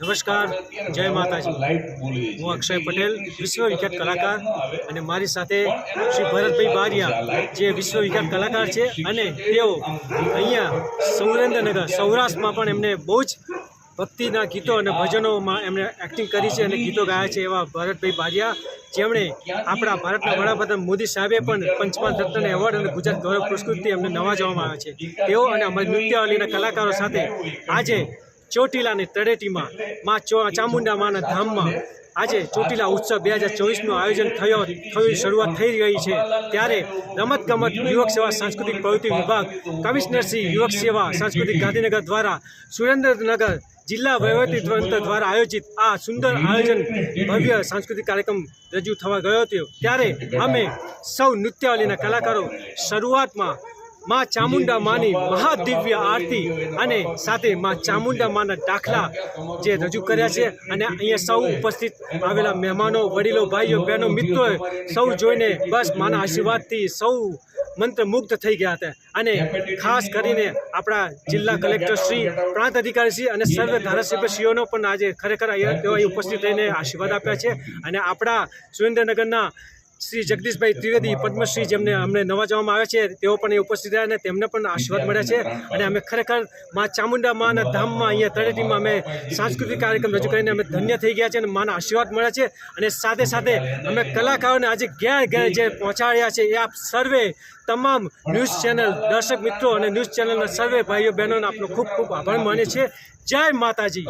નમસ્કાર, જય માતાજી. હું અક્ષય પટેલ વિશ્વવિખ્યાત કલાકાર અને મારી સાથે શ્રી ભરતભાઈ બારિયા, જે વિશ્વવિખ્યાત કલાકાર છે અને તેઓ અહીંયા સુરેન્દ્રનગર, સૌરાષ્ટ્રમાં પણ એમને બહુ જ ભક્તિના ગીતો અને ભજનોમાં એમણે એક્ટિંગ કરી છે અને ગીતો ગાયા છે એવા ભરતભાઈ બારિયા. જેમણે આપણા ભારતના વડાપ્રધાન મોદી સાહેબે પણ પંચમહાલ રત્ન એવોર્ડ અને ગુજરાત ગૌરવ પુરસ્કૃતથી એમને નવાજવામાં આવ્યા છે. તેઓ અને અમારી નૃત્યાવલીના કલાકારો સાથે આજે ચોટીલાની તળેટીમાં માં ચામુંડા માના ધામમાં આજે ચોટીલા ઉત્સવ બે હજાર ચોવીસનું આયોજન થયો, થયું, શરૂઆત થઈ રહી છે. ત્યારે રમતગમત, યુવક સેવા, સાંસ્કૃતિક પ્રવૃત્તિ વિભાગ કમિશનરશ્રી યુવક સેવા, સાંસ્કૃતિક ગાંધીનગર દ્વારા સુરેન્દ્રનગર જિલ્લા વહીવટીતંત્ર દ્વારા આયોજિત આ સુંદર આયોજન ભવ્ય સાંસ્કૃતિક કાર્યક્રમ રજૂ થવા ગયો હતો. ત્યારે અમે સૌ નૃત્યાવલીના કલાકારો શરૂઆતમાં માં ચામુંડા માની મહાદિવ્ય આરતી અને સાથે માં ચામુંડા માના દાખલા જે રજૂ કર્યા છે. અને અહીંયા સૌ ઉપસ્થિત આવેલા મહેમાનો, વડીલો, ભાઈઓ, બહેનો, મિત્રોએ સૌ જોઈને બસ માના આશીર્વાદથી સૌ મંત્રમુગ્ધ થઈ ગયા હતા. અને ખાસ કરીને આપણા જિલ્લા કલેક્ટર શ્રી, પ્રાંત અધિકારી શ્રી અને સર્વ ધારાસભ્યશ્રીઓનો પણ આજે ખરેખર અહીંયા તેઓ ઉપસ્થિત રહીને આશીર્વાદ આપ્યા છે. અને આપણા સુરેન્દ્રનગરના શ્રી જગદીશભાઈ ત્રિવેદી પદ્મશ્રી જેમને અમને નવાજવામાં આવ્યા છે તેઓ પણ એ ઉપસ્થિત રહ્યા અને તેમને પણ આશીર્વાદ મળ્યા છે. અને અમે ખરેખર મા ચામુંડા માના ધામમાં અહીંયા તળેટીમાં અમે સાંસ્કૃતિક કાર્યક્રમ રજૂ કરીને અમે ધન્ય થઈ ગયા છે અને માના આશીર્વાદ મળ્યા છે. અને સાથે સાથે અમે કલાકારોને આજે ઘેર ઘેર જે પહોંચાડ્યા છે એ આપ સર્વે તમામ ન્યૂઝ ચેનલ દર્શક મિત્રો અને ન્યૂઝ ચેનલના સર્વે ભાઈઓ બહેનોને આપનો ખૂબ ખૂબ આભાર માને છે જય માતાજી.